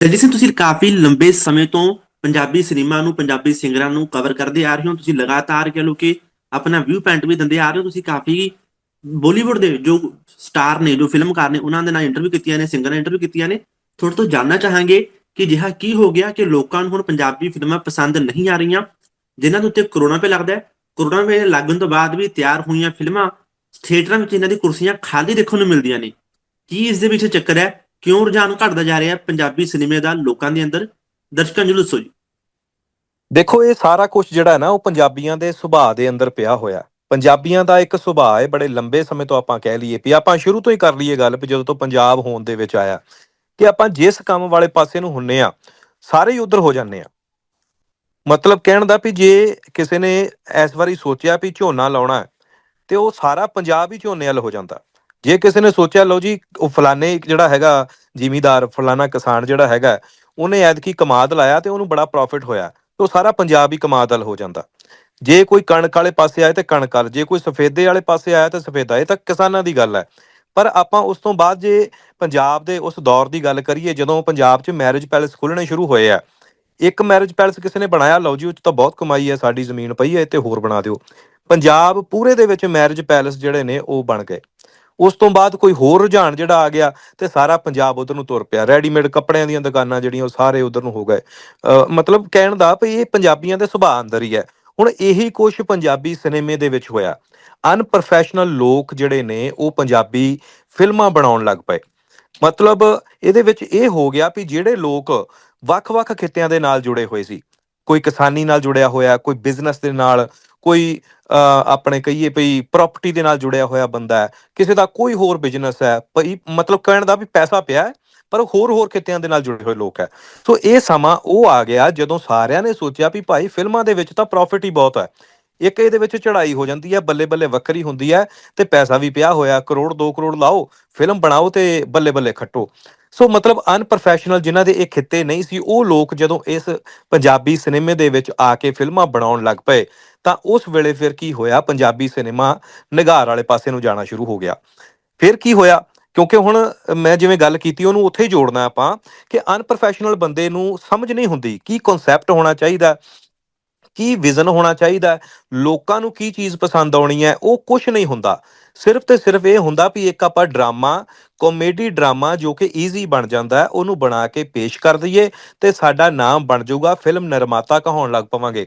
ਦਲਜੀਤ ਸਿੰਘ ਤੁਸੀਂ ਕਾਫੀ ਲੰਬੇ ਸਮੇਂ ਤੋਂ ਪੰਜਾਬੀ ਸਿਨੇਮਾ ਨੂੰ, ਪੰਜਾਬੀ ਸਿੰਗਰਾਂ ਨੂੰ ਕਵਰ ਕਰਦੇ ਆ ਰਹੇ ਹੋ, ਤੁਸੀਂ ਲਗਾਤਾਰ ਕਹ ਲਓ ਕਿ ਆਪਣਾ ਵਿਊ ਪੁਆਇੰਟ ਵੀ ਦਿੰਦੇ ਆ ਰਹੇ ਹੋ, ਤੁਸੀਂ ਕਾਫੀ ਬਾਲੀਵੁੱਡ ਦੇ ਜੋ ਸਟਾਰ ਨੇ, ਜੋ ਫਿਲਮਕਾਰ ਨੇ, ਉਹਨਾਂ ਦੇ ਨਾਲ ਇੰਟਰਵਿਊ ਕੀਤੀਆਂ ਨੇ ਸਿੰਗਰਾਂ ਨੇ ਇੰਟਰਵਿਊ ਕੀਤੀਆਂ ਨੇ। ਤੁਹਾਡੇ ਤੋਂ ਜਾਨਣਾ ਚਾਹਾਂਗੇ ਕਿ ਜਿਹਾ ਕੀ ਹੋ ਗਿਆ ਕਿ ਲੋਕਾਂ ਨੂੰ ਹੁਣ ਪੰਜਾਬੀ ਫਿਲਮਾਂ ਪਸੰਦ ਨਹੀਂ ਆ ਰਹੀਆਂ, ਜਿਨ੍ਹਾਂ ਦੇ ਉੱਤੇ ਕਰੋਨਾ ਪੇ ਲੱਗਦਾ ਹੈ। ਕਰੋਨਾ ਪੇ ਲੱਗਣ ਤੋਂ ਬਾਅਦ ਵੀ ਤਿਆਰ ਹੋਈਆਂ ਫਿਲਮਾਂ, ਥੀਏਟਰਾਂ ਵਿੱਚ ਇਹਨਾਂ ਦੀ ਕੁਰਸੀਆਂ ਖਾਲੀ ਦੇਖਣ ਨੂੰ ਮਿਲਦੀਆਂ ਨੇ। ਕੀ ਇਸ ਦੇ ਵਿੱਚ ਚੱਕਰ ਹੈ? ਕਿਉਂ ਰੁਝਾਨ ਘਟਦਾ ਜਾ ਰਿਹਾ ਪੰਜਾਬੀ ਸਿਨੇਮੇ ਦਾ ਲੋਕਾਂ ਦੇ ਅੰਦਰ? ਦਰਸ਼ਕਾਂ ਨੂੰ ਦੱਸੋ ਜੀ। ਦੇਖੋ, ਇਹ ਸਾਰਾ ਕੁਝ ਜਿਹੜਾ ਹੈ ਨਾ, ਉਹ ਪੰਜਾਬੀਆਂ ਦੇ ਸੁਭਾਅ ਦੇ ਅੰਦਰ ਪਿਆ ਹੋਇਆ ਪੰਜਾਬੀਆਂ ਦਾ ਇੱਕ ਸੁਭਾਅ ਹੈ, ਬੜੇ ਲੰਬੇ ਸਮੇਂ ਤੋਂ ਆਪਾਂ ਕਹਿ ਲਈਏ ਵੀ ਆਪਾਂ ਸ਼ੁਰੂ ਤੋਂ ਹੀ ਕਰ ਲਈਏ ਗੱਲ ਵੀ ਜਦੋਂ ਤੋਂ ਪੰਜਾਬ ਹੋਣ ਦੇ ਵਿੱਚ ਆਇਆ। ਕਿ ਆਪਾਂ ਜਿਸ ਕੰਮ ਵਾਲੇ ਪਾਸੇ ਨੂੰ ਹੁੰਨੇ ਆ, ਸਾਰੇ ਹੀ ਉਧਰ ਹੋ ਜਾਂਦੇ ਆ। ਮਤਲਬ ਕਹਿਣ ਦਾ ਵੀ ਜੇ ਕਿਸੇ ਨੇ ਇਸ ਵਾਰੀ ਸੋਚਿਆ ਵੀ ਝੋਨਾ ਲਾਉਣਾ ਤੇ ਉਹ ਸਾਰਾ ਪੰਜਾਬ ਹੀ ਝੋਨੇ ਵੱਲ ਹੋ ਜਾਂਦਾ। ਜੇ ਕਿਸੇ ਨੇ ਸੋਚਿਆ, ਲਓ ਜੀ, ਉਹ ਫਲਾਣੇ ਜਿਹੜਾ ਹੈਗਾ ਜ਼ਿਮੀਦਾਰ, ਫਲਾਣਾ ਕਿਸਾਨ ਜਿਹੜਾ ਹੈਗਾ, ਉਹਨੇ ਐਤਕੀ ਕਮਾਦ ਲਾਇਆ ਤੇ ਉਹਨੂੰ ਬੜਾ ਪ੍ਰੋਫਿਟ ਹੋਇਆ, ਤੇ ਉਹ ਸਾਰਾ ਪੰਜਾਬ ਹੀ ਕਮਾਦ ਵੱਲ ਹੋ ਜਾਂਦਾ। ਜੇ ਕੋਈ ਕਣਕ ਵਾਲੇ ਪਾਸੇ ਆਏ ਤੇ ਕਣਕ ਵਾਲ, ਜੇ ਕੋਈ ਸਫੇਦੇ ਵਾਲੇ ਪਾਸੇ ਆਇਆ ਤੇ ਸਫੇਦਾ, ਇਹ ਤਾਂ ਕਿਸਾਨਾਂ ਦੀ ਗੱਲ ਹੈ। ਪਰ ਆਪਾਂ ਉਸ ਤੋਂ ਬਾਅਦ ਜੇ ਪੰਜਾਬ ਦੇ ਉਸ ਦੌਰ ਦੀ ਗੱਲ ਕਰੀਏ, ਜਦੋਂ ਪੰਜਾਬ 'ਚ ਮੈਰਿਜ ਪੈਲੇਸ ਖੁੱਲਣੇ ਸ਼ੁਰੂ ਹੋਏ ਆ, ਇੱਕ ਮੈਰਿਜ ਪੈਲੇਸ ਕਿਸੇ ਨੇ ਬਣਾਇਆ, ਲਓ ਜੀ, ਉਹ 'ਚ ਤਾਂ ਬਹੁਤ ਕਮਾਈ ਹੈ, ਸਾਡੀ ਜ਼ਮੀਨ ਪਈ ਹੈ ਤੇ ਹੋਰ ਬਣਾ ਦਿਓ। ਪੰਜਾਬ ਪੂਰੇ ਦੇ ਵਿੱਚ ਮੈਰਿਜ ਪੈਲੇਸ ਜਿਹੜੇ ਨੇ, ਉਹ ਬਣ ਗਏ। ਉਸ ਤੋਂ ਬਾਅਦ ਕੋਈ ਹੋਰ ਰੁਝਾਨ ਜਿਹੜਾ ਆ ਗਿਆ ਤੇ ਸਾਰਾ ਪੰਜਾਬ ਉਧਰ ਨੂੰ ਤੁਰ ਪਿਆ। ਰੈਡੀਮੇਡ ਕੱਪੜਿਆਂ ਦੀਆਂ ਦੁਕਾਨਾਂ ਜਿਹੜੀਆਂ ਉਹ ਸਾਰੇ ਉਧਰ ਨੂੰ ਹੋ ਗਏ। ਮਤਲਬ ਕਹਿਣ ਦਾ ਵੀ ਇਹ ਪੰਜਾਬੀਆਂ ਦੇ ਸੁਭਾਅ ਅੰਦਰ ਹੀ ਹੈ। ਹੁਣ ਇਹੀ ਕੁਝ ਪੰਜਾਬੀ ਸਿਨੇਮੇ ਦੇ ਵਿੱਚ ਹੋਇਆ। ਅਨਪ੍ਰੋਫੈਸ਼ਨਲ ਲੋਕ ਜਿਹੜੇ ਨੇ ਉਹ ਪੰਜਾਬੀ ਫਿਲਮਾਂ ਬਣਾਉਣ ਲੱਗ ਪਏ। ਮਤਲਬ ਇਹਦੇ ਵਿੱਚ ਇਹ ਹੋ ਗਿਆ ਵੀ ਜਿਹੜੇ ਲੋਕ ਵੱਖ-ਵੱਖ ਖਿੱਤਿਆਂ ਦੇ ਨਾਲ ਜੁੜੇ ਹੋਏ ਸੀ। ਕੋਈ ਕਿਸਾਨੀ ਨਾਲ ਜੁੜਿਆ ਹੋਇਆ, ਕੋਈ ਬਿਜ਼ਨਸ ਦੇ ਨਾਲ ਕੋਈ ਅਹ, ਆਪਣੇ ਕਹੀਏ ਵੀ ਪ੍ਰਾਪਰਟੀ ਦੇ ਨਾਲ ਜੁੜਿਆ ਹੋਇਆ ਬੰਦਾ ਹੈ ਕਿਸੇ ਦਾ ਕੋਈ ਹੋਰ ਬਿਜ਼ਨਸ ਹੈ ਭਈ ਮਤਲਬ ਕਹਿਣ ਦਾ ਵੀ ਪੈਸਾ ਪਿਆ ਹੈ ਪਰ ਹੋਰ ਹੋਰ ਖਿੱਤਿਆਂ ਦੇ ਨਾਲ ਜੁੜੇ ਹੋਏ ਲੋਕ ਹੈ। ਸੋ ਇਹ ਸਮਾਂ ਉਹ ਆ ਗਿਆ ਜਦੋਂ ਸਾਰਿਆਂ ਨੇ ਸੋਚਿਆ ਵੀ ਭਾਈ ਫਿਲਮਾਂ ਦੇ ਵਿੱਚ ਤਾਂ ਪ੍ਰੋਫਿਟ ਹੀ ਬਹੁਤ ਹੈ। ਇੱਕ ਇਹਦੇ ਵਿੱਚ ਚੜ੍ਹਾਈ ਹੋ ਜਾਂਦੀ ਹੈ ਬੱਲੇ ਬੱਲੇ ਵੱਖਰੀ ਹੁੰਦੀ ਹੈ ਤੇ ਪੈਸਾ ਵੀ ਪਿਆ ਹੋਇਆ ਕਰੋੜ 2 ਕਰੋੜ ਲਾਓ ਫਿਲਮ ਬਣਾਓ ਤੇ ਬੱਲੇ ਬੱਲੇ ਖੱਟੋ। ਸੋ ਮਤਲਬ ਅਨਪ੍ਰੋਫੈਸ਼ਨਲ ਜਿਨ੍ਹਾਂ ਦੇ ਇਹ ਖਿੱਤੇ ਨਹੀਂ ਸੀ, ਉਹ ਲੋਕ ਜਦੋਂ ਇਸ ਪੰਜਾਬੀ ਸਿਨੇਮੇ ਦੇ ਵਿੱਚ ਆ ਕੇ ਫਿਲਮਾਂ ਬਣਾਉਣ ਲੱਗ ਪਏ, ਤਾਂ ਉਸ ਵੇਲੇ ਫਿਰ ਕੀ ਹੋਇਆ? ਪੰਜਾਬੀ ਸਿਨੇਮਾ ਨਿਗਾਰ ਵਾਲੇ ਪਾਸੇ ਨੂੰ ਜਾਣਾ ਸ਼ੁਰੂ ਹੋ ਗਿਆ। ਫਿਰ ਕੀ ਹੋਇਆ? ਕਿਉਂਕਿ ਹੁਣ ਮੈਂ ਜਿਵੇਂ ਗੱਲ ਕੀਤੀ, ਉਹਨੂੰ ਉੱਥੇ ਹੀ ਜੋੜਨਾ ਆਪਾਂ ਕਿ ਅਨਪ੍ਰੋਫੈਸ਼ਨਲ ਬੰਦੇ ਨੂੰ ਸਮਝ ਨਹੀਂ ਹੁੰਦੀ, ਕੀ ਕਨਸੈਪਟ ਹੋਣਾ ਚਾਹੀਦਾ? ਕੀ ਵਿਜ਼ਨ ਹੋਣਾ ਚਾਹੀਦਾ ਲੋਕਾਂ ਨੂੰ ਕੀ ਚੀਜ਼ ਪਸੰਦ ਆਉਣੀ ਹੈ? ਉਹ ਕੁਝ ਨਹੀਂ ਹੁੰਦਾ। ਸਿਰਫ ਤੇ ਸਿਰਫ ਇਹ ਹੁੰਦਾ ਵੀ ਇੱਕ ਆਪਾਂ ਡਰਾਮਾ, ਕਾਮੇਡੀ ਡਰਾਮਾ ਜੋ ਕਿ ਈਜ਼ੀ ਬਣ ਜਾਂਦਾ ਹੈ, ਉਹਨੂੰ ਬਣਾ ਕੇ ਪੇਸ਼ ਕਰ ਦਈਏ ਤੇ ਸਾਡਾ ਨਾਮ ਬਣ ਜਾਊਗਾ, ਫਿਲਮ ਨਿਰਮਾਤਾ ਕਹਾਉਣ ਲੱਗ ਪਵਾਂਗੇ।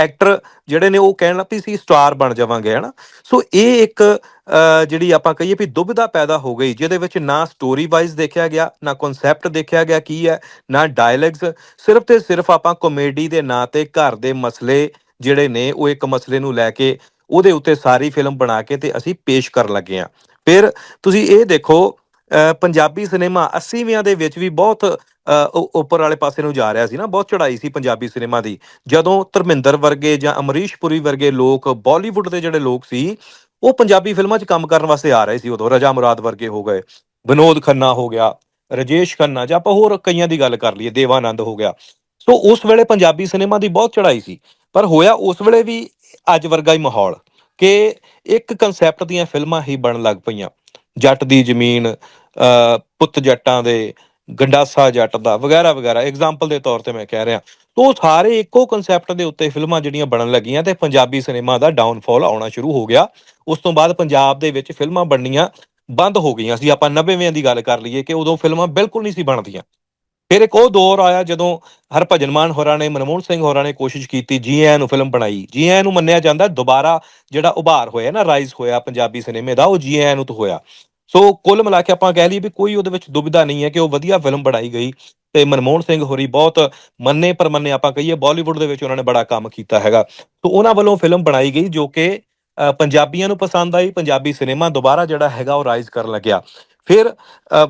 ਐਕਟਰ ਜਿਹੜੇ ਨੇ ਉਹ ਕਹਿਣ ਲੱਗ ਪਈ ਸੀ ਸਟਾਰ ਬਣ ਜਾਵਾਂਗੇ, ਹਨਾ? ਸੋ ਇਹ ਇੱਕ ਜਿਹੜੀ ਆਪਾਂ ਕਹੀਏ ਵੀ ਦੁਬਿਧਾ ਪੈਦਾ ਹੋ ਗਈ, ਜਿਹਦੇ ਵਿੱਚ ਨਾ ਸਟੋਰੀ ਵਾਈਜ਼ ਦੇਖਿਆ ਗਿਆ, ਨਾ ਕਨਸੈਪਟ ਦੇਖਿਆ ਗਿਆ ਕੀ ਹੈ, ਨਾ ਡਾਇਲੌਗਸ ਸਿਰਫ ਤੇ ਸਿਰਫ ਆਪਾਂ ਕਾਮੇਡੀ ਦੇ ਨਾਂ ਤੇ ਘਰ ਦੇ ਮਸਲੇ ਜਿਹੜੇ ਨੇ ਉਹ ਇੱਕ ਮਸਲੇ ਨੂੰ ਲੈ ਕੇ ਉਹਦੇ ਉੱਤੇ ਸਾਰੀ ਫਿਲਮ ਬਣਾ ਕੇ ਤੇ ਅਸੀਂ ਪੇਸ਼ ਕਰਨ ਲੱਗੇ ਆ ਫਿਰ ਤੁਸੀਂ ਇਹ ਦੇਖੋ ਪੰਜਾਬੀ ਸਿਨੇਮਾ 80ਵਿਆਂ ਦੇ ਵਿੱਚ ਵੀ ਬਹੁਤ ਅਹ, ਉੱਪਰ ਵਾਲੇ ਪਾਸੇ ਨੂੰ ਜਾ ਰਿਹਾ ਸੀ ਨਾ ਬਹੁਤ ਚੜ੍ਹਾਈ ਸੀ ਪੰਜਾਬੀ ਸਿਨੇਮਾ ਦੀ। ਜਦੋਂ ਧਰਮਿੰਦਰ ਵਰਗੇ ਜਾਂ ਅਮਰੀਸ਼ ਪੁਰੀ ਵਰਗੇ ਲੋਕ ਬਾਲੀਵੁੱਡ ਦੇ ਜਿਹੜੇ ਲੋਕ ਸੀ ਉਹ ਪੰਜਾਬੀ ਫਿਲਮਾਂ 'ਚ ਕੰਮ ਕਰਨ ਵਾਸਤੇ ਆ ਰਹੇ ਸੀ ਉਦੋਂ। ਰਜਾ ਮੁਰਾਦ ਵਰਗੇ ਹੋ ਗਏ ਵਿਨੋਦ ਖੰਨਾ ਹੋ ਗਿਆ ਰਜੇਸ਼ ਖੰਨਾ ਜਾਂ ਆਪਾਂ ਹੋਰ ਕਈਆਂ ਦੀ ਗੱਲ ਕਰ ਲਈਏ ਦੇਵਾਨੰਦ ਹੋ ਗਿਆ। ਸੋ ਉਸ ਵੇਲੇ ਪੰਜਾਬੀ ਸਿਨੇਮਾ ਦੀ ਬਹੁਤ ਚੜ੍ਹਾਈ ਸੀ ਪਰ ਹੋਇਆ ਉਸ ਵੇਲੇ ਵੀ ਅੱਜ ਵਰਗਾ ਹੀ ਮਾਹੌਲ ਕਿ ਇੱਕ ਕਨਸੈਪਟ ਦੀਆਂ ਫਿਲਮਾਂ ਹੀ ਬਣਨ ਲੱਗ ਪਈਆਂ। ਜੱਟ ਦੀ ਜ਼ਮੀਨ ਪੁੱਤ ਜੱਟਾਂ ਦੇ, ਗੰਡਾਸਾ ਜੱਟ ਦਾ, ਵਗੈਰਾ ਵਗੈਰਾ। ਐਗਜ਼ਾਮਪਲ ਦੇ ਤੌਰ ਤੇ ਮੈਂ ਕਹਿ ਰਿਹਾ। ਤੋ ਉਹ ਸਾਰੇ ਇੱਕੋ ਕਨਸੈਪਟ ਦੇ ਉੱਤੇ ਫਿਲਮਾਂ ਜਿਹੜੀਆਂ ਬਣਨ ਲੱਗੀਆਂ ਤੇ ਪੰਜਾਬੀ ਸਿਨੇਮਾ ਦਾ ਡਾਊਨਫਾਲ ਆਉਣਾ ਸ਼ੁਰੂ ਹੋ ਗਿਆ। ਉਸ ਤੋਂ ਬਾਅਦ ਪੰਜਾਬ ਦੇ ਵਿੱਚ ਫਿਲਮਾਂ ਬਣਨੀਆਂ ਬੰਦ ਹੋ ਗਈਆਂ ਸੀ। ਆਪਾਂ 90ਵੇਂ ਦੀ ਗੱਲ ਕਰ ਲਈਏ ਕਿ ਉਦੋਂ ਫਿਲਮਾਂ ਬਿਲਕੁਲ ਨਹੀਂ ਸੀ ਬਣਦੀਆਂ। ਫਿਰ ਇੱਕ ਉਹ ਦੌਰ ਆਇਆ ਜਦੋਂ ਹਰਭਜਨ ਮਾਨ ਹੋਰਾਂ ਨੇ, ਮਨਮੋਹਨ ਸਿੰਘ ਹੋਰਾਂ ਨੇ ਕੋਸ਼ਿਸ਼ ਕੀਤੀ ਜੀ ਆਇਆਂ ਨੂੰ ਫਿਲਮ ਬਣਾਈ। ਜੀ ਆਇਆਂ ਨੂੰ ਮੰਨਿਆ ਜਾਂਦਾ ਦੁਬਾਰਾ ਜਿਹੜਾ ਉਭਾਰ ਹੋਇਆ ਨਾ ਰਾਈਜ਼ ਹੋਇਆ ਪੰਜਾਬੀ ਸਿਨੇਮੇ ਦਾ, ਉਹ ਜੀ ਆਇਆਂ ਨੂੰ ਤੋਂ ਹੋਇਆ। ਸੋ ਕੁੱਲ ਮਿਲਾ ਕੇ ਆਪਾਂ ਕਹਿ ਲਈਏ ਵੀ ਕੋਈ ਉਹਦੇ ਵਿੱਚ ਦੁਬਿਧਾ ਨਹੀਂ ਹੈ ਕਿ ਉਹ ਵਧੀਆ ਫਿਲਮ ਬਣਾਈ ਗਈ ਤੇ ਮਨਮੋਹਨ ਸਿੰਘ ਹੋਰੀ ਬਹੁਤ ਮੰਨੇ ਪਰਮੰਨੇ ਆਪਾਂ ਕਹੀਏ ਬਾਲੀਵੁੱਡ ਦੇ ਵਿੱਚ ਉਹਨਾਂ ਨੇ ਬੜਾ ਕੰਮ ਕੀਤਾ ਹੈਗਾ। ਸੋ ਉਹਨਾਂ ਵੱਲੋਂ ਫਿਲਮ ਬਣਾਈ ਗਈ ਜੋ ਕਿ ਅ, ਪੰਜਾਬੀਆਂ ਨੂੰ ਪਸੰਦ ਆਈ ਪੰਜਾਬੀ ਸਿਨੇਮਾ ਦੁਬਾਰਾ ਜਿਹੜਾ ਹੈਗਾ ਉਹ ਰਾਈਜ਼ ਕਰਨ ਲੱਗਿਆ। ਫਿਰ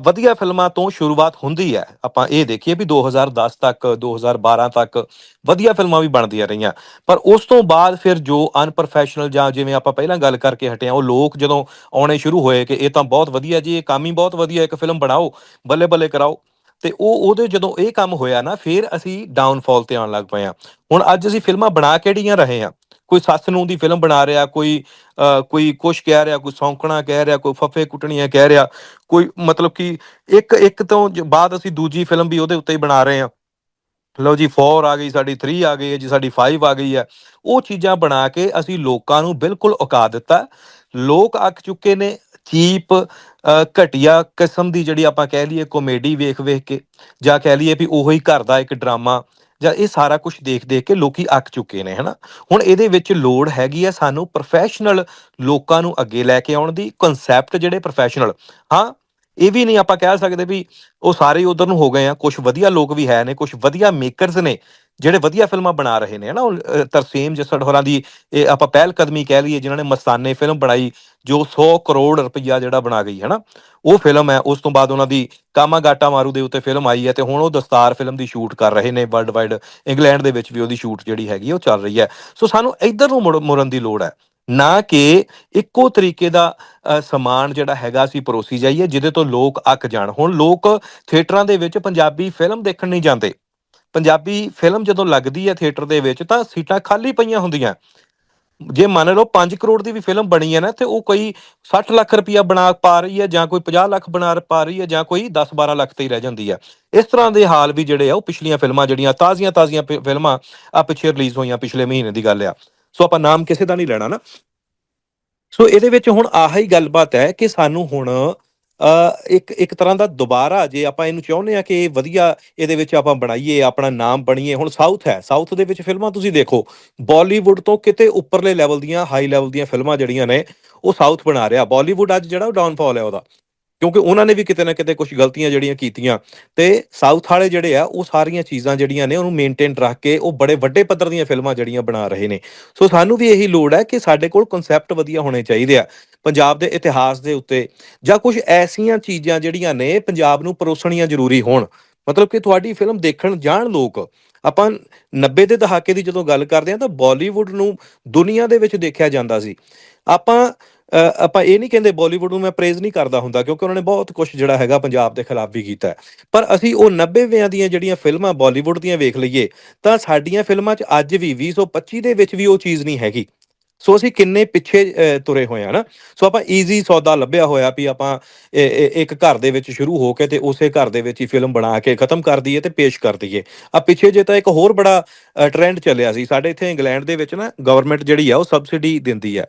ਵਧੀਆ ਫਿਲਮਾਂ ਤੋਂ ਸ਼ੁਰੂਆਤ ਹੁੰਦੀ ਹੈ। ਆਪਾਂ ਇਹ ਦੇਖੀਏ ਵੀ 2010 ਤੱਕ 2012 ਤੱਕ ਵਧੀਆ ਫਿਲਮਾਂ ਵੀ ਬਣਦੀਆਂ ਰਹੀਆਂ। ਪਰ ਉਸ ਤੋਂ ਬਾਅਦ ਫਿਰ ਜੋ ਅਨਪ੍ਰੋਫੈਸ਼ਨਲ ਜਾਂ ਜਿਵੇਂ ਆਪਾਂ ਪਹਿਲਾਂ ਗੱਲ ਕਰਕੇ ਹਟੇ ਹਾਂ ਉਹ ਲੋਕ ਜਦੋਂ ਆਉਣੇ ਸ਼ੁਰੂ ਹੋਏ ਕਿ ਇਹ ਤਾਂ ਬਹੁਤ ਵਧੀਆ ਜੀ, ਇਹ ਕੰਮ ਹੀ ਬਹੁਤ ਵਧੀਆ, ਇੱਕ ਫਿਲਮ ਬਣਾਓ ਬੱਲੇ ਬੱਲੇ ਕਰਾਓ, ਤੇ ਉਹ ਉਹਦੇ ਜਦੋਂ ਇਹ ਕੰਮ ਹੋਇਆ ਨਾ, ਫਿਰ ਅਸੀਂ ਡਾਊਨਫਾਲ ਤੇ ਆਉਣ ਲੱਗ ਪਏ ਹਾਂ। ਹੁਣ ਅੱਜ ਅਸੀਂ ਫਿਲਮਾਂ ਬਣਾ ਕਿਹੜੀਆਂ ਰਹੇ ਹਾਂ। ਕੋਈ ਸੱਸ ਨੂੰ ਦੀ ਫਿਲਮ ਬਣਾ ਰਿਹਾ, ਕੋਈ ਕੋਈ ਕੁਛ ਕਹਿ ਰਿਹਾ, ਕੋਈ ਸੌਂਕਣਾ ਕਹਿ ਰਿਹਾ, ਕੋਈ ਫੱਫੇ ਕੁੱਟਣੀਆਂ ਕਹਿ ਰਿਹਾ, ਕੋਈ ਮਤਲਬ ਕਿ ਇੱਕ ਇੱਕ ਤੋਂ ਬਾਅਦ ਅਸੀਂ ਦੂਜੀ ਫਿਲਮ ਵੀ ਉਹਦੇ ਉੱਤੇ ਹੀ ਬਣਾ ਰਹੇ ਹਾਂ। ਲਓ ਜੀ 4 ਆ ਗਈ, ਸਾਡੀ 3 ਆ ਗਈ ਹੈ, ਜੀ, ਸਾਡੀ 5 ਆ ਗਈ ਹੈ। ਉਹ ਚੀਜ਼ਾਂ ਬਣਾ ਕੇ ਅਸੀਂ ਲੋਕਾਂ ਨੂੰ ਬਿਲਕੁਲ ਉਕਾ ਦਿੱਤਾ। ਲੋਕ ਅੱਕ ਚੁੱਕੇ ਨੇ, ਚੀਪ ਘਟੀਆ ਕਿਸਮ ਦੀ ਜਿਹੜੀ ਆਪਾਂ ਕਹਿ ਲਈਏ ਕਾਮੇਡੀ ਵੇਖ ਵੇਖ ਕੇ, ਜਾਂ ਕਹਿ ਲਈਏ ਵੀ ਉਹੀ ਘਰ ਦਾ ਇੱਕ ਡਰਾਮਾ ਜਾਂ ਇਹ ਸਾਰਾ ਕੁਝ ਦੇਖ ਦੇਖ ਕੇ ਲੋਕੀ ਅੱਕ ਚੁੱਕੇ ਨੇ, ਹਨਾ? ਹੁਣ ਇਹਦੇ ਵਿੱਚ ਲੋੜ ਹੈਗੀ ਹੈ ਸਾਨੂੰ ਪ੍ਰੋਫੈਸ਼ਨਲ ਲੋਕਾਂ ਨੂੰ ਅੱਗੇ ਲੈ ਕੇ ਆਉਣ ਦੀ ਕਨਸੈਪਟ ਜਿਹੜੇ ਪ੍ਰੋਫੈਸ਼ਨਲ ਹਾਂ? ਇਹ ਵੀ ਨਹੀਂ ਆਪਾਂ ਕਹਿ ਸਕਦੇ ਵੀ ਉਹ ਸਾਰੇ ਉਧਰ ਨੂੰ ਹੋ ਗਏ ਆ ਕੁਝ ਵਧੀਆ ਲੋਕ ਵੀ ਹੈ ਨੇ ਕੁਝ ਵਧੀਆ ਮੇਕਰਸ ਨੇ ਜਿਹੜੇ ਵਧੀਆ ਫਿਲਮਾਂ ਬਣਾ ਰਹੇ ਨੇ ਹਨਾ ਉਹ, ਅ, ਤਰਸੇਮ ਜੱਸੜ ਹੋਰਾਂ ਦੀ ਇਹ ਆਪਾਂ ਪਹਿਲ ਕਦਮੀ ਕਹਿ ਲਈਏ ਜਿਨ੍ਹਾਂ ਨੇ ਮਸਤਾਨੇ ਫਿਲਮ ਬਣਾਈ ਜੋ 100 ਕਰੋੜ ਰੁਪਈਆ ਜਿਹੜਾ ਬਣਾ ਗਈ ਹਨਾ ਉਹ ਫਿਲਮ ਹੈ ਉਸ ਤੋਂ ਬਾਅਦ ਉਹਨਾਂ ਦੀ ਕਾਮਾ ਗਾਟਾ ਮਾਰੂ ਦੇ ਉੱਤੇ ਫਿਲਮ ਆਈ ਹੈ ਤੇ ਹੁਣ ਉਹ ਦਸਤਾਰ ਫਿਲਮ ਦੀ ਸ਼ੂਟ ਕਰ ਰਹੇ ਨੇ ਵਰਲਡ ਵਾਈਡ ਇੰਗਲੈਂਡ ਦੇ ਵਿੱਚ ਵੀ ਉਹਦੀ ਸ਼ੂਟ ਜਿਹੜੀ ਹੈਗੀ ਉਹ ਚੱਲ ਰਹੀ ਹੈ। ਸੋ ਸਾਨੂੰ ਇੱਧਰ ਨੂੰ ਮੁੜ- ਮੁੜਨ ਦੀ ਲੋੜ ਹੈ ਨਾ ਕਿ ਇੱਕੋ ਤਰੀਕੇ ਦਾ ਅ, ਸਮਾਨ ਜਿਹੜਾ ਹੈਗਾ ਅਸੀਂ ਪਰੋਸੀ ਜਾਈਏ ਜਿਹਦੇ ਤੋਂ ਲੋਕ ਅੱਕ ਜਾਣ। ਹੁਣ ਲੋਕ ਥੀਏਟਰਾਂ ਦੇ ਵਿੱਚ ਪੰਜਾਬੀ ਫਿਲਮ ਦੇਖਣ ਨਹੀਂ ਜਾਂਦੇ। ਪੰਜਾਬੀ ਫਿਲਮ ਜਦੋਂ ਲੱਗਦੀ ਹੈ ਥੀਏਟਰ ਦੇ ਵਿੱਚ ਤਾਂ ਸੀਟਾਂ ਖਾਲੀ ਪਈਆਂ ਹੁੰਦੀਆਂ। ਜੇ ਮੰਨ ਲਓ 5 ਕਰੋੜ ਦੀ ਵੀ ਫਿਲਮ ਬਣੀ ਹੈ ਨਾ, ਤੇ ਉਹ ਕੋਈ 60 ਲੱਖ ਰੁਪਇਆ ਬਣਾ ਪਾ ਰਹੀ ਹੈ ਜਾਂ ਕੋਈ 50 ਲੱਖ ਬਣਾ ਪਾ ਰਹੀ ਹੈ ਜਾਂ ਕੋਈ 10 12 ਲੱਖ ਤੇ ਹੀ ਰਹਿ ਜਾਂਦੀ ਹੈ। ਇਸ ਤਰ੍ਹਾਂ ਦੇ ਹਾਲ ਵੀ ਜਿਹੜੇ ਆ ਉਹ ਪਿਛਲੀਆਂ ਫਿਲਮਾਂ ਜਿਹੜੀਆਂ ਤਾਜ਼ੀਆਂ ਤਾਜ਼ੀਆਂ ਫਿ- ਫਿਲਮਾਂ ਆ ਪਿੱਛੇ ਰਿਲੀਜ਼ ਹੋਈਆਂ ਪਿਛਲੇ ਮਹੀਨੇ ਦੀ ਗੱਲ ਆ। ਸੋ ਆਪਾਂ ਨਾਮ ਕਿਸੇ ਦਾ ਨਹੀਂ ਲੈਣਾ ਨਾ। ਸੋ ਇਹਦੇ ਵਿੱਚ ਹੁਣ ਆਹੀ ਗੱਲਬਾਤ ਹੈ ਕਿ ਸਾਨੂੰ ਹੁਣ ਇੱਕ ਇੱਕ ਤਰ੍ਹਾਂ ਦਾ ਦੁਬਾਰਾ ਜੇ ਆਪਾਂ ਇਹਨੂੰ ਚਾਹੁੰਦੇ ਆ ਕਿ ਵਧੀਆ ਇਹਦੇ ਵਿੱਚ ਆਪਾਂ ਬਣਾਈਏ, ਆਪਣਾ ਨਾਮ ਬਣੀਏ, ਹੁਣ ਸਾਊਥ ਹੈ, ਸਾਊਥ ਦੇ ਵਿੱਚ ਫਿਲਮਾਂ ਤੁਸੀਂ ਦੇਖੋ, ਬਾਲੀਵੁੱਡ ਤੋਂ ਕਿਤੇ ਉੱਪਰਲੇ ਲੈਵਲ ਦੀਆਂ, ਹਾਈ ਲੈਵਲ ਦੀਆਂ ਫਿਲਮਾਂ ਜਿਹੜੀਆਂ ਨੇ, ਉਹ ਸਾਊਥ ਬਣਾ ਰਿਹਾ। ਬਾਲੀਵੁੱਡ ਅੱਜ ਜਿਹੜਾ ਉਹ ਡਾਊਨਫਾਲ ਹੈ ਉਹਦਾ। ਕਿਉਂਕਿ ਉਹਨਾਂ ਨੇ ਵੀ ਕਿਤੇ ਨਾ ਕਿਤੇ ਕੁਝ ਗਲਤੀਆਂ ਜਿਹੜੀਆਂ ਕੀਤੀਆਂ ਤੇ ਸਾਊਥ ਵਾਲੇ ਜਿਹੜੇ ਆ, ਉਹ ਸਾਰੀਆਂ ਚੀਜ਼ਾਂ ਜਿਹੜੀਆਂ ਨੇ ਉਹਨੂੰ ਮੇਨਟੇਨ ਰੱਖ ਕੇ ਉਹ ਬੜੇ ਵੱਡੇ ਪੱਧਰ ਦੀਆਂ ਫਿਲਮਾਂ ਜਿਹੜੀਆਂ ਬਣਾ ਰਹੇ ਨੇ। ਸੋ ਸਾਨੂੰ ਵੀ ਇਹੀ ਲੋੜ ਹੈ ਕਿ ਸਾਡੇ ਕੋਲ ਕਨਸੈਪਟ ਵਧੀਆ ਹੋਣੇ ਚਾਹੀਦੇ ਆ, ਪੰਜਾਬ ਦੇ ਇਤਿਹਾਸ ਦੇ ਉੱਤੇ ਜਾਂ ਕੁਝ ਐਸੀਆਂ ਚੀਜ਼ਾਂ ਜਿਹੜੀਆਂ ਨੇ ਪੰਜਾਬ ਨੂੰ ਪਰੋਸਣੀਆਂ ਜ਼ਰੂਰੀ ਹੋਣ। ਮਤਲਬ ਕਿ ਤੁਹਾਡੀ ਫਿਲਮ ਦੇਖਣ ਜਾਣ ਲੋਕ ਆਪਾਂ 90 ਦੇ ਦਹਾਕੇ ਦੀ ਜਦੋਂ ਗੱਲ ਕਰਦੇ ਹਾਂ ਤਾਂ ਬਾਲੀਵੁੱਡ ਨੂੰ ਦੁਨੀਆ ਦੇ ਵਿੱਚ ਦੇਖਿਆ ਜਾਂਦਾ ਸੀ। ਆਪਾਂ ਆਪਾਂ ਇਹ ਨਹੀਂ ਕਹਿੰਦੇ ਬਾਲੀਵੁੱਡ ਨੂੰ ਮੈਂ ਪ੍ਰੇਜ਼ ਨਹੀਂ ਕਰਦਾ ਹੁੰਦਾ ਕਿਉਂਕਿ ਉਹਨਾਂ ਨੇ ਬਹੁਤ ਕੁਝ ਜਿਹੜਾ ਹੈਗਾ ਪੰਜਾਬ ਦੇ ਖਿਲਾਫ ਵੀ ਕੀਤਾ ਪਰ ਅਸੀਂ ਉਹ 90ਵਿਆਂ ਦੀਆਂ ਜਿਹੜੀਆਂ ਫਿਲਮਾਂ ਬਾਲੀਵੁੱਡ ਦੀਆਂ ਵੇਖ ਲਈਏ ਤਾਂ ਸਾਡੀਆਂ ਫਿਲਮਾਂ 'ਚ ਅੱਜ ਵੀ 2025 ਦੇ ਵਿੱਚ ਵੀ ਉਹ ਚੀਜ਼ ਨਹੀਂ ਹੈਗੀ। ਸੋ ਅਸੀਂ ਕਿੰਨੇ ਪਿੱਛੇ ਤੁਰੇ ਹੋਏ ਆ ਨਾ। ਸੋ ਆਪਾਂ ਈਜ਼ੀ ਸੌਦਾ ਲੱਭਿਆ ਹੋਇਆ ਵੀ ਆਪਾਂ, ਇਹ- ਇੱਕ ਘਰ ਦੇ ਵਿੱਚ ਸ਼ੁਰੂ ਹੋ ਕੇ ਤੇ ਉਸੇ ਘਰ ਦੇ ਵਿੱਚ ਹੀ ਫਿਲਮ ਬਣਾ ਕੇ ਖਤਮ ਕਰ ਦਈਏ ਤੇ ਪੇਸ਼ ਕਰ ਦਈਏ। ਆ ਪਿੱਛੇ ਜੇ ਤਾਂ ਇੱਕ ਹੋਰ ਬੜਾ ਟ੍ਰੈਂਡ ਚੱਲਿਆ ਸੀ। ਸਾਡੇ ਇੱਥੇ ਇੰਗਲੈਂਡ ਦੇ ਵਿੱਚ ਨਾ ਗਵਰਨਮੈਂਟ ਜਿਹੜੀ ਆ ਉਹ ਸਬਸਿਡੀ ਦਿੰਦੀ ਆ।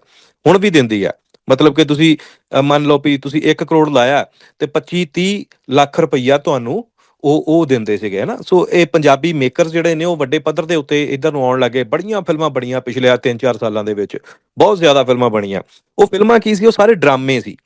ਹੁਣ ਵੀ ਦਿੰਦੀ ਆ। ਮਤਲਬ ਕਿ ਤੁਸੀਂ ਮੰਨ ਲਓ ਵੀ ਤੁਸੀਂ 1 ਕਰੋੜ ਲਾਇਆ ਤੇ 25 30 ਲੱਖ ਰੁਪਈਆ ਤੁਹਾਨੂੰ ਉਹ ਉਹ ਦਿੰਦੇ ਸੀਗੇ, ਹੈ ਨਾ? ਸੋ ਇਹ ਪੰਜਾਬੀ ਮੇਕਰਸ ਜਿਹੜੇ ਨੇ ਉਹ ਵੱਡੇ ਪੱਧਰ ਦੇ ਉੱਤੇ ਇਧਰ ਨੂੰ ਆਉਣ ਲੱਗੇ। ਬੜੀਆਂ ਫਿਲਮਾਂ ਬਣੀਆਂ ਪਿਛਲੇ 3-4 ਸਾਲਾਂ ਦੇ ਵਿੱਚ। ਬਹੁਤ ਜ਼ਿਆਦਾ ਫਿਲਮਾਂ ਬਣੀਆਂ। ਉਹ ਫਿਲਮਾਂ ਕੀ ਸੀ? ਉਹ ਸਾਰੇ ਡਰਾਮੇ ਸੀ।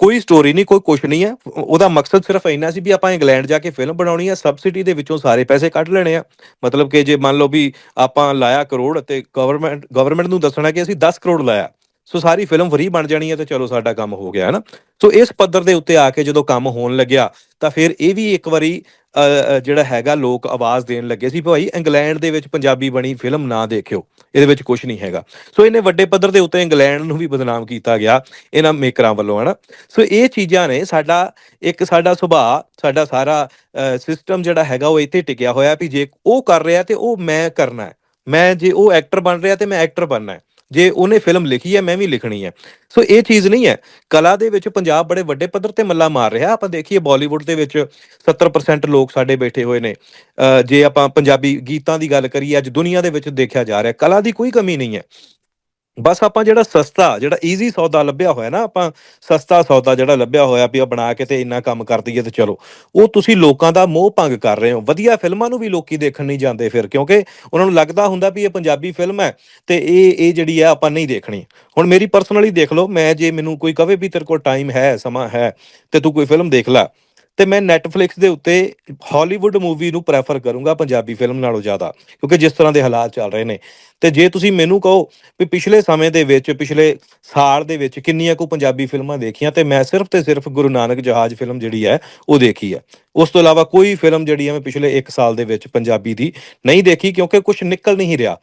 ਕੋਈ ਸਟੋਰੀ ਨਹੀਂ, ਕੋਈ ਕੁਝ ਨਹੀਂ ਹੈ। ਉਹਦਾ ਮਕਸਦ ਸਿਰਫ ਇੰਨਾ ਸੀ ਵੀ ਆਪਾਂ ਇੰਗਲੈਂਡ ਜਾ ਕੇ ਫਿਲਮ ਬਣਾਉਣੀ ਹੈ ਸਬਸਿਡੀ ਦੇ ਵਿੱਚੋਂ ਸਾਰੇ ਪੈਸੇ ਕੱਢ ਲੈਣੇ ਆ। ਮਤਲਬ ਕਿ ਜੇ ਮੰਨ ਲਓ ਵੀ ਆਪਾਂ ਲਾਇਆ ਕਰੋੜ ਤੇ ਗਵਰਨਮੈਂਟ ਗਵਰਨਮੈਂਟ ਨੂੰ ਦੱਸਣਾ ਕਿ ਅਸੀਂ 10 ਕਰੋੜ ਲਾਇਆ। ਸੋ ਸਾਰੀ ਫਿਲਮ ਫਰੀ ਬਣ ਜਾਣੀ ਹੈ ਤੇ ਚਲੋ ਸਾਡਾ ਕੰਮ ਹੋ ਗਿਆ ਹੈ ਨਾ ਸੋ ਇਸ ਪੱਧਰ ਦੇ ਉੱਤੇ ਆ ਕੇ ਜਦੋਂ ਕੰਮ ਹੋਣ ਲੱਗਿਆ, ਤਾਂ ਫਿਰ ਇਹ ਵੀ ਇੱਕ ਵਾਰੀ ਜਿਹੜਾ ਹੈਗਾ ਲੋਕ ਆਵਾਜ਼ ਦੇਣ ਲੱਗੇ ਸੀ ਭਾਈ ਇੰਗਲੈਂਡ ਦੇ ਵਿੱਚ ਪੰਜਾਬੀ ਬਣੀ ਫਿਲਮ ਨਾ ਦੇਖਿਓ, ਇਹਦੇ ਵਿੱਚ ਕੁਝ ਨਹੀਂ ਹੈਗਾ। ਸੋ ਇਹਨੇ ਵੱਡੇ ਪੱਧਰ ਦੇ ਉੱਤੇ ਇੰਗਲੈਂਡ ਨੂੰ ਵੀ ਬਦਨਾਮ ਕੀਤਾ ਗਿਆ, ਇਹਨਾਂ ਮੇਕਰਾਂ ਵੱਲੋਂ, ਹਨਾ? ਸੋ ਇਹ ਚੀਜ਼ਾਂ ਨੇ ਸਾਡਾ ਇੱਕ ਸਾਡਾ ਸੁਭਾਅ, ਸਾਡਾ ਸਾਰਾ ਸਿਸਟਮ ਜਿਹੜਾ ਹੈਗਾ ਉਹ ਇੱਥੇ ਟਿਕਿਆ ਹੋਇਆ ਵੀ ਜੇ ਉਹ ਕਰ ਰਿਹਾ ਤੇ ਉਹ ਮੈਂ ਕਰਨਾ ਹੈ। ਮੈਂ ਜੇ ਉਹ ਐਕਟਰ ਬਣ ਰਿਹਾ ਤੇ ਮੈਂ ਐਕਟਰ ਬਣਨਾ ਹੈ। ਜੇ ਉਹਨੇ ਫਿਲਮ ਲਿਖੀ ਹੈ ਮੈਂ ਵੀ ਲਿਖਣੀ ਹੈ। ਸੋ ਇਹ ਚੀਜ਼ ਨਹੀਂ ਹੈ। ਕਲਾ ਦੇ ਵਿੱਚ ਪੰਜਾਬ ਬੜੇ ਵੱਡੇ ਪੱਧਰ ਤੇ ਮੱਲਾ ਮਾਰ ਰਿਹਾ। ਆਪਾਂ ਦੇਖੀਏ ਬਾਲੀਵੁੱਡ ਦੇ ਵਿੱਚ 70% ਲੋਕ ਸਾਡੇ ਬੈਠੇ ਹੋਏ ਨੇ। ਅ, ਜੇ ਆਪਾਂ ਪੰਜਾਬੀ ਗੀਤਾਂ ਦੀ ਗੱਲ ਕਰੀਏ ਅੱਜ ਦੁਨੀਆ ਦੇ ਵਿੱਚ ਦੇਖਿਆ ਜਾ ਰਿਹਾ। ਕਲਾ ਦੀ ਕੋਈ ਕਮੀ ਨਹੀਂ ਹੈ। ਬਸ ਆਪਾਂ ਜਿਹੜਾ ਸਸਤਾ, ਜਿਹੜਾ ਈਜ਼ੀ ਸੌਦਾ ਲੱਭਿਆ ਹੋਇਆ ਨਾ, ਆਪਾਂ ਸਸਤਾ ਸੌਦਾ ਜਿਹੜਾ ਲੱਭਿਆ ਹੋਇਆ ਵੀ ਆ ਬਣਾ ਕੇ ਤੇ ਇੰਨਾ ਕੰਮ ਕਰ ਦਈਏ ਤੇ ਚਲੋ। ਉਹ ਤੁਸੀਂ ਲੋਕਾਂ ਦਾ ਮੋਹ ਭੰਗ ਕਰ ਰਹੇ ਹੋ। ਵਧੀਆ ਫਿਲਮਾਂ ਨੂੰ ਵੀ ਲੋਕੀ ਦੇਖਣ ਨਹੀਂ ਜਾਂਦੇ ਫਿਰ, ਕਿਉਂਕਿ ਉਹਨਾਂ ਨੂੰ ਲੱਗਦਾ ਹੁੰਦਾ ਵੀ ਇਹ ਪੰਜਾਬੀ ਫਿਲਮ ਹੈ ਤੇ ਇਹ ਇਹ ਜਿਹੜੀ ਹੈ ਆਪਾਂ ਨਹੀਂ ਦੇਖਣੀ। ਹੁਣ ਮੇਰੀ ਪਰਸਨਲੀ ਦੇਖ ਲਓ, ਮੈਂ ਜੇ ਮੈਨੂੰ ਕੋਈ ਕਵੇ ਵੀ ਤੇਰੇ ਕੋਲ ਟਾਈਮ ਹੈ, ਸਮਾਂ ਹੈ ਤੇ ਤੂੰ ਕੋਈ ਫਿਲਮ ਦੇਖ ਲੈ। ਤੇ ਮੈਂ Netflix ਦੇ ਉੱਤੇ ਹਾਲੀਵੁੱਡ ਮੂਵੀ ਨੂੰ ਪ੍ਰੈਫਰ ਕਰੂੰਗਾ ਪੰਜਾਬੀ ਫਿਲਮ ਨਾਲੋਂ ਜ਼ਿਆਦਾ, ਕਿਉਂਕਿ ਜਿਸ ਤਰ੍ਹਾਂ ਦੇ ਹਾਲਾਤ ਚੱਲ ਰਹੇ ਨੇ। ਤੇ ਜੇ ਤੁਸੀਂ ਮੈਨੂੰ ਕਹੋ ਵੀ ਪਿਛਲੇ ਸਮੇਂ ਦੇ ਵਿੱਚ, ਪਿਛਲੇ ਸਾਲ ਦੇ ਵਿੱਚ ਕਿੰਨੀਆਂ ਕੁ ਪੰਜਾਬੀ ਫਿਲਮਾਂ ਦੇਖੀਆਂ, ਤੇ ਮੈਂ ਸਿਰਫ ਤੇ ਸਿਰਫ ਗੁਰੂ ਨਾਨਕ ਜਹਾਜ਼ ਫਿਲਮ ਜਿਹੜੀ ਹੈ, ਉਹ ਦੇਖੀ ਹੈ। ਉਸ ਤੋਂ ਇਲਾਵਾ ਕੋਈ ਫਿਲਮ ਜਿਹੜੀ ਹੈ ਮੈਂ ਪਿਛਲੇ 1 ਸਾਲ ਦੇ ਵਿੱਚ ਪੰਜਾਬੀ ਦੀ ਨਹੀਂ ਦੇਖੀ, ਕਿਉਂਕਿ ਕੁਝ ਨਿਕਲ ਨਹੀਂ ਰਿਹਾ।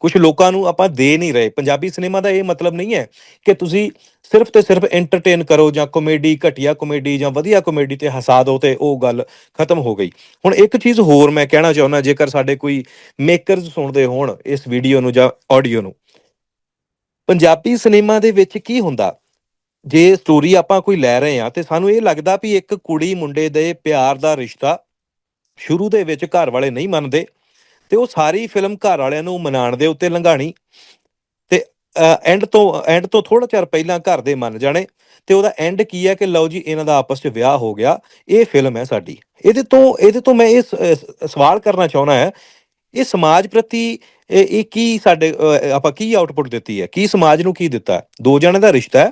ਕੁਝ ਲੋਕਾਂ ਨੂੰ ਆਪਾਂ ਦੇ ਨਹੀਂ ਰਹੇ। ਪੰਜਾਬੀ ਸਿਨੇਮਾ ਦਾ ਇਹ ਮਤਲਬ ਨਹੀਂ ਹੈ ਕਿ ਤੁਸੀਂ ਸਿਰਫ ਤੇ ਸਿਰਫ ਐਂਟਰਟੇਨ ਕਰੋ ਜਾਂ ਕਾਮੇਡੀ ਘਟੀਆ ਕਾਮੇਡੀ ਜਾਂ ਵਧੀਆ ਕਾਮੇਡੀ ਤੇ ਹਸਾ ਦਿਓ ਤੇ ਉਹ ਗੱਲ ਖਤਮ ਹੋ ਗਈ। ਹੁਣ ਇੱਕ ਚੀਜ਼ ਹੋਰ ਮੈਂ ਕਹਿਣਾ ਚਾਹੁੰਦਾ, ਜੇਕਰ ਸਾਡੇ ਕੋਈ ਮੇਕਰਸ ਸੁਣਦੇ ਹੋਣ ਇਸ ਵੀਡੀਓ ਨੂੰ ਜਾਂ ਆਡੀਓ ਨੂੰ। ਪੰਜਾਬੀ ਸਿਨੇਮਾ ਦੇ ਵਿੱਚ ਕੀ ਹੁੰਦਾ? ਜੇ ਸਟੋਰੀ ਆਪਾਂ ਕੋਈ ਲੈ ਰਹੇ ਆ ਤੇ ਸਾਨੂੰ ਇਹ ਲੱਗਦਾ ਵੀ ਇੱਕ ਕੁੜੀ ਮੁੰਡੇ ਦੇ ਪਿਆਰ ਦਾ ਰਿਸ਼ਤਾ ਸ਼ੁਰੂ ਦੇ ਵਿੱਚ ਘਰ ਵਾਲੇ ਨਹੀਂ ਮੰਨਦੇ। ਤੇ ਉਹ ਸਾਰੀ ਫਿਲਮ ਘਰ ਵਾਲਿਆਂ ਨੂੰ ਮਨਾਉਣ ਦੇ ਉੱਤੇ ਲੰਘਾਣੀ। ਤੇ ਐਂਡ ਤੋਂ ਐਂਡ ਤੋਂ ਥੋੜਾ ਚਿਰ ਪਹਿਲਾਂ ਘਰ ਦੇ ਮੰਨ ਜਾਣੇ। ਤੇ ਉਹਦਾ ਐਂਡ ਕੀ ਹੈ ਕਿ ਲਓ ਜੀ, ਇਹਨਾਂ ਦਾ ਆਪਸ 'ਚ ਵਿਆਹ ਹੋ ਗਿਆ। ਇਹ ਫਿਲਮ ਹੈ ਸਾਡੀ। ਇਹਦੇ ਤੋਂ ਇਹਦੇ ਤੋਂ ਮੈਂ ਇਹ ਸਵਾਲ ਕਰਨਾ ਚਾਹੁੰਦਾ ਹੈ, ਇਹ ਸਮਾਜ ਪ੍ਰਤੀ ਇਹ ਕੀ ਸਾਡੇ ਆਪਾਂ ਕੀ ਆਊਟਪੁੱਟ ਦਿੱਤੀ ਹੈ? ਕੀ ਸਮਾਜ ਨੂੰ ਕੀ ਦਿੱਤਾ ਦੋ ਜਣੇ ਦਾ ਰਿਸ਼ਤਾ ਹੈ।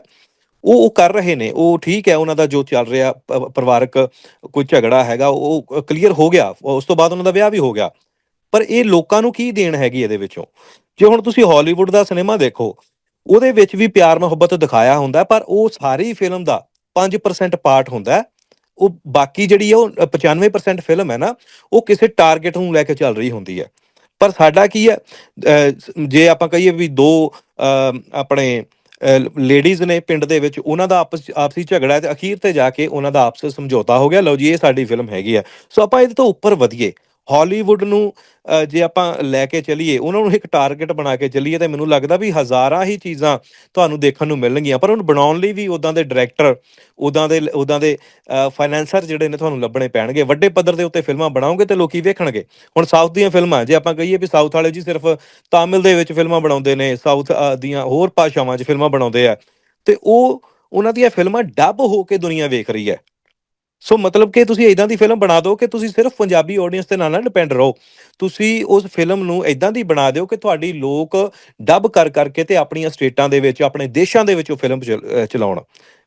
ਉਹ ਉਹ ਕਰ ਰਹੇ ਨੇ। ਉਹ ਠੀਕ ਹੈ, ਉਹਨਾਂ ਦਾ ਜੋ ਚੱਲ ਰਿਹਾ ਪਰਿਵਾਰਕ ਕੋਈ ਝਗੜਾ ਹੈਗਾ, ਉਹ ਕਲੀਅਰ ਹੋ ਗਿਆ। ਉਸ ਤੋਂ ਬਾਅਦ ਉਹਨਾਂ ਦਾ ਵਿਆਹ ਵੀ ਹੋ ਗਿਆ। ਪਰ ਇਹ ਲੋਕਾਂ ਨੂੰ ਕੀ ਦੇਣ ਹੈਗੀ ਇਹਦੇ ਵਿੱਚੋਂ? ਜੇ ਹੁਣ ਤੁਸੀਂ ਹਾਲੀਵੁੱਡ ਦਾ ਸਿਨੇਮਾ ਦੇਖੋ, ਉਹਦੇ ਵਿੱਚ ਵੀ ਪਿਆਰ, ਮੁਹੱਬਤ ਦਿਖਾਇਆ ਹੁੰਦਾ, ਪਰ ਉਹ ਸਾਰੀ ਫਿਲਮ ਦਾ 5% ਪਾਰਟ ਹੁੰਦਾ ਉਹ ਬਾਕੀ ਜਿਹੜੀ ਹੈ ਉਹ 95% ਫਿਲਮ ਹੈ ਨਾ, ਉਹ ਕਿਸੇ ਟਾਰਗੇਟ ਨੂੰ ਲੈ ਕੇ ਚੱਲ ਰਹੀ ਹੁੰਦੀ ਹੈ। ਪਰ ਸਾਡਾ ਕੀ ਹੈ ਜੇ ਆਪਾਂ ਕਹੀਏ ਵੀ ਦੋ ਆਪਣੇ ਲੇਡੀਜ਼ ਨੇ ਪਿੰਡ ਦੇ ਵਿੱਚ, ਉਹਨਾਂ ਦਾ ਆਪਸ, ਆਪਸੀ ਝਗੜਾ ਹੈ ਤੇ ਅਖੀਰ ਤੇ ਜਾ ਕੇ ਉਹਨਾਂ ਦਾ ਆਪਸ ਸਮਝੌਤਾ ਹੋ ਗਿਆ। ਲਓ ਜੀ, ਇਹ ਸਾਡੀ ਫਿਲਮ ਹੈਗੀ ਆ ਸੋ ਆਪਾਂ ਇਹਦੇ ਤੋਂ ਉੱਪਰ ਵਧੀਏ। ਹਾਲੀਵੁੱਡ ਨੂੰ ਜੇ ਆਪਾਂ ਲੈ ਕੇ ਚੱਲੀਏ, ਉਹਨਾਂ ਨੂੰ ਇੱਕ ਟਾਰਗੇਟ ਬਣਾ ਕੇ ਚੱਲੀਏ ਤੇ ਮੈਨੂੰ ਲੱਗਦਾ ਵੀ ਹਜ਼ਾਰਾਂ ਹੀ ਚੀਜ਼ਾਂ ਤੁਹਾਨੂੰ ਦੇਖਣ ਨੂੰ ਮਿਲਣਗੀਆਂ। ਪਰ ਉਹਨੂੰ ਬਣਾਉਣ ਲਈ ਵੀ ਉਦਾਂ ਦੇ ਡਾਇਰੈਕਟਰ ਉਦਾਂ ਦੇ ਉਦਾਂ ਦੇ ਫਾਈਨੈਂਸਰ ਜਿਹੜੇ ਨੇ ਤੁਹਾਨੂੰ ਲੱਭਣੇ ਪੈਣਗੇ। ਵੱਡੇ ਪੱਧਰ ਦੇ ਉੱਤੇ ਫਿਲਮਾਂ ਬਣਾਓਗੇ ਤੇ ਲੋਕੀ ਵੇਖਣਗੇ। ਹੁਣ ਸਾਊਥ ਦੀਆਂ ਫਿਲਮਾਂ, ਜੇ ਆਪਾਂ ਕਹੀਏ ਵੀ ਸਾਊਥ ਵਾਲੇ ਜੀ ਸਿਰਫ ਤਾਮਿਲ ਦੇ ਵਿੱਚ ਫਿਲਮਾਂ ਬਣਾਉਂਦੇ ਨੇ ਸਾਊਥ ਦੀਆਂ ਹੋਰ ਭਾਸ਼ਾਵਾਂ 'ਚ ਫਿਲਮਾਂ ਬਣਾਉਂਦੇ ਆ, ਤੇ ਉਹ, ਉਹਨਾਂ ਦੀਆਂ ਫਿਲਮਾਂ ਡੱਬ ਹੋ ਕੇ ਦੁਨੀਆ ਵੇਖ ਰਹੀ ਹੈ। ਸੋ ਮਤਲਬ ਕਿ ਤੁਸੀਂ ਇਦਾਂ ਦੀ ਫਿਲਮ ਬਣਾ ਦਿਓ ਕਿ ਤੁਸੀਂ ਸਿਰਫ ਪੰਜਾਬੀ ਆਡੀਅנס ਤੇ ਨਾਲ ਨਾ ਡਿਪੈਂਡ ਰਹੋ ਤੁਸੀਂ ਉਸ ਫਿਲਮ ਨੂੰ ਇਦਾਂ ਦੀ ਬਣਾ ਦਿਓ ਕਿ ਤੁਹਾਡੀ ਲੋਕ ਡੱਬ ਕਰ ਕਰਕੇ ਤੇ ਆਪਣੀਆਂ ਸਟੇਟਾਂ ਦੇ ਵਿੱਚ ਆਪਣੇ ਦੇਸ਼ਾਂ ਦੇ ਵਿੱਚ ਉਹ ਫਿਲਮ ਚਲਾਉਣ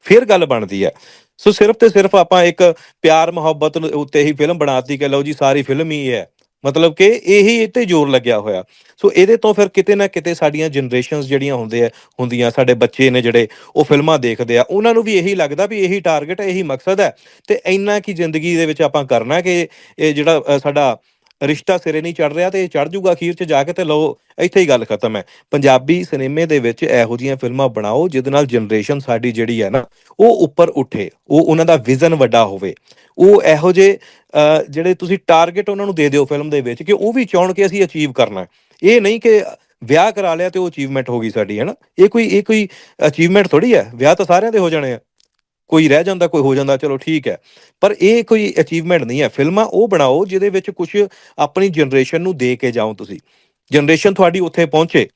ਫਿਰ ਗੱਲ ਬਣਦੀ ਹੈ ਸੋ ਸਿਰਫ ਤੇ ਸਿਰਫ ਆਪਾਂ ਇੱਕ ਪਿਆਰ ਮੁਹੱਬਤ ਉੱਤੇ ਹੀ ਫਿਲਮ ਬਣਾਤੀ ਕਿ ਲਓ ਜੀ ਸਾਰੀ ਫਿਲਮ ਹੀ ਹੈ ਮਤਲਬ ਕਿ ਇਹੀ ਇਹ ਤੇ ਜ਼ੋਰ ਲੱਗਿਆ ਹੋਇਆ। ਸੋ ਇਹਦੇ ਤੋਂ ਫਿਰ ਕਿਤੇ ਨਾ ਕਿਤੇ ਸਾਡੀਆਂ ਜਨਰੇਸ਼ਨਸ ਜਿਹੜੀਆਂ ਹੁੰਦੇ ਆ, ਹੁੰਦੀਆਂ ਸਾਡੇ ਬੱਚੇ ਨੇ ਜਿਹੜੇ ਉਹ ਫਿਲਮਾਂ ਦੇਖਦੇ ਆ, ਉਹਨਾਂ ਨੂੰ ਵੀ ਇਹੀ ਲੱਗਦਾ ਵੀ ਇਹੀ ਟਾਰਗੇਟ ਹੈ ਇਹੀ ਮਕਸਦ ਹੈ ਤੇ ਇੰਨਾ ਕੀ ਜ਼ਿੰਦਗੀ ਦੇ ਵਿੱਚ ਆਪਾਂ ਕਰਨਾ ਕਿ ਇਹ ਜਿਹੜਾ ਸਾਡਾ ਰਿਸ਼ਤਾ ਸਿਰੇ ਨਹੀਂ ਚੜ ਰਿਹਾ ਤੇ ਇਹ ਚੜ ਜੂਗਾ ਅਖੀਰ 'ਚ ਜਾ ਕੇ ਤੇ ਲਓ, ਇੱਥੇ ਹੀ ਗੱਲ ਖਤਮ ਹੈ। ਪੰਜਾਬੀ ਸਿਨੇਮੇ ਦੇ ਵਿੱਚ ਇਹੋ ਜਿਹੀਆਂ ਫਿਲਮਾਂ ਬਣਾਓ, ਜਿਹਦੇ ਨਾਲ ਜਨਰੇਸ਼ਨ ਸਾਡੀ ਜਿਹੜੀ ਹੈ ਨਾ, ਉਹ ਉੱਪਰ ਉੱਠੇ, ਉਹ ਉਹਨਾਂ ਦਾ ਵਿਜ਼ਨ ਵੱਡਾ ਹੋਵੇ। ਉਹ ਇਹੋ ਜਿਹੇ ਜਿਹੜੇ ਤੁਸੀਂ ਟਾਰਗੇਟ ਉਹਨਾਂ ਨੂੰ ਦੇ ਦਿਓ ਫਿਲਮ ਦੇ ਵਿੱਚ ਕਿ ਉਹ ਵੀ ਚਾਹਣ ਕਿ ਅਸੀਂ ਅਚੀਵ ਕਰਨਾ ਇਹ ਨਹੀਂ ਕਿ ਵਿਆਹ ਕਰਾ ਲਿਆ ਤੇ ਉਹ ਅਚੀਵਮੈਂਟ ਹੋ ਗਈ ਸਾਡੀ, ਹੈ ਨਾ? ਇਹ ਕੋਈ ਇਹ ਕੋਈ ਅਚੀਵਮੈਂਟ ਥੋੜੀ ਹੈ? ਵਿਆਹ ਤਾਂ ਸਾਰਿਆਂ ਦੇ ਹੋ ਜਾਣੇ ਆ। ਕੋਈ ਰਹਿ ਜਾਂਦਾ, ਕੋਈ ਹੋ ਜਾਂਦਾ, ਚਲੋ ਠੀਕ ਹੈ। ਪਰ ਇਹ ਕੋਈ ਅਚੀਵਮੈਂਟ ਨਹੀਂ ਹੈ। ਫਿਲਮਾਂ ਉਹ ਬਣਾਓ ਜਿਹਦੇ ਵਿੱਚ ਕੁਝ ਆਪਣੀ ਜਨਰੇਸ਼ਨ ਨੂੰ ਦੇ ਕੇ ਜਾਓ ਤੁਸੀਂ। ਜਨਰੇਸ਼ਨ ਤੁਹਾਡੀ ਉੱਥੇ ਪਹੁੰਚੇ,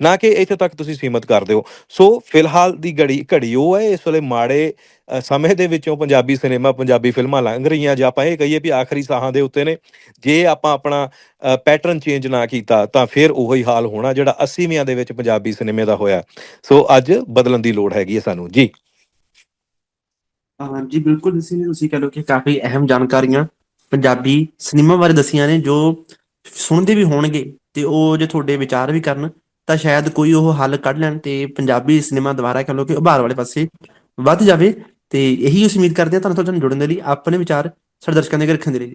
ਨਾ ਕਿ ਇੱਥੇ ਤੱਕ ਤੁਸੀਂ ਸੀਮਤ ਕਰ ਦਿਓ। ਸੋ ਫਿਲਹਾਲ ਦੀ ਘੜੀ ਘੜੀ ਉਹ ਹੈ, ਇਸ ਵੇਲੇ ਮਾੜੇ ਸਮੇਂ ਦੇ ਵਿੱਚੋਂ ਪੰਜਾਬੀ ਸਿਨੇਮਾ, ਪੰਜਾਬੀ ਫਿਲਮਾਂ ਲੰਘ ਰਹੀਆਂ ਜਾਂ ਆਪਾਂ ਇਹ ਕਹੀਏ ਵੀ ਆਖਰੀ ਸਾਹਾਂ ਦੇ ਉੱਤੇ ਨੇ। ਜੇ ਆਪਾਂ ਆਪਣਾ ਪੈਟਰਨ ਚੇਂਜ ਨਾ ਕੀਤਾ, ਤਾਂ ਫਿਰ ਉਹੀ ਹਾਲ ਹੋਣਾ ਜਿਹੜਾ 80ਵਿਆਂ ਦੇ ਵਿੱਚ ਪੰਜਾਬੀ ਸਿਨੇਮੇ ਦਾ ਹੋਇਆ। ਸੋ ਅੱਜ ਬਦਲਣ ਦੀ ਲੋੜ ਹੈਗੀ ਹੈ ਸਾਨੂੰ। ਜੀ। ਹਾਂਜੀ, ਬਿਲਕੁਲ ਤੁਸੀਂ ਨੇ ਤੁਸੀਂ ਕਹ ਲਓ ਕਿ ਕਾਫੀ ਅਹਿਮ ਜਾਣਕਾਰੀਆਂ ਪੰਜਾਬੀ ਸਿਨੇਮਾ ਬਾਰੇ ਦਸੀਆਂ ਨੇ, ਜੋ ਸੁਣਦੇ ਵੀ ਹੋਣਗੇ ਤੇ ਉਹ ਜੇ ਤੁਹਾਡੇ ਵਿਚਾਰ ਵੀ ਕਰਨ, ਤਾਂ ਸ਼ਾਇਦ ਕੋਈ ਉਹ ਹੱਲ ਕੱਢ ਲੈਣ ਤੇ ਪੰਜਾਬੀ ਸਿਨੇਮਾ ਦੁਬਾਰਾ ਕਹ ਲਓ ਕਿ ਉਭਾਰ ਵਾਲੇ ਪਾਸੇ ਵੱਧ ਜਾਵੇ। ਤੇ ਇਹੀ ਅਸੀਂ ਉਮੀਦ ਕਰਦੇ ਹਾਂ ਤੁਹਾਨੂੰ ਤੁਹਾਡੇ ਨਾਲ ਜੁੜਨ ਦੇ ਲਈ ਆਪਣੇ ਵਿਚਾਰ ਸਾਡੇ ਦਰਸ਼ਕਾਂ ਦੇ ਅੱਗੇ ਰੱਖਣ ਦੇ ਲਈ।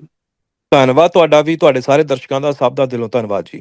ਧੰਨਵਾਦ, ਤੁਹਾਡਾ ਵੀ, ਤੁਹਾਡੇ ਸਾਰੇ ਦਰਸ਼ਕਾਂ ਦਾ ਸਭ ਦਾ ਦਿਲੋਂ ਧੰਨਵਾਦ ਜੀ।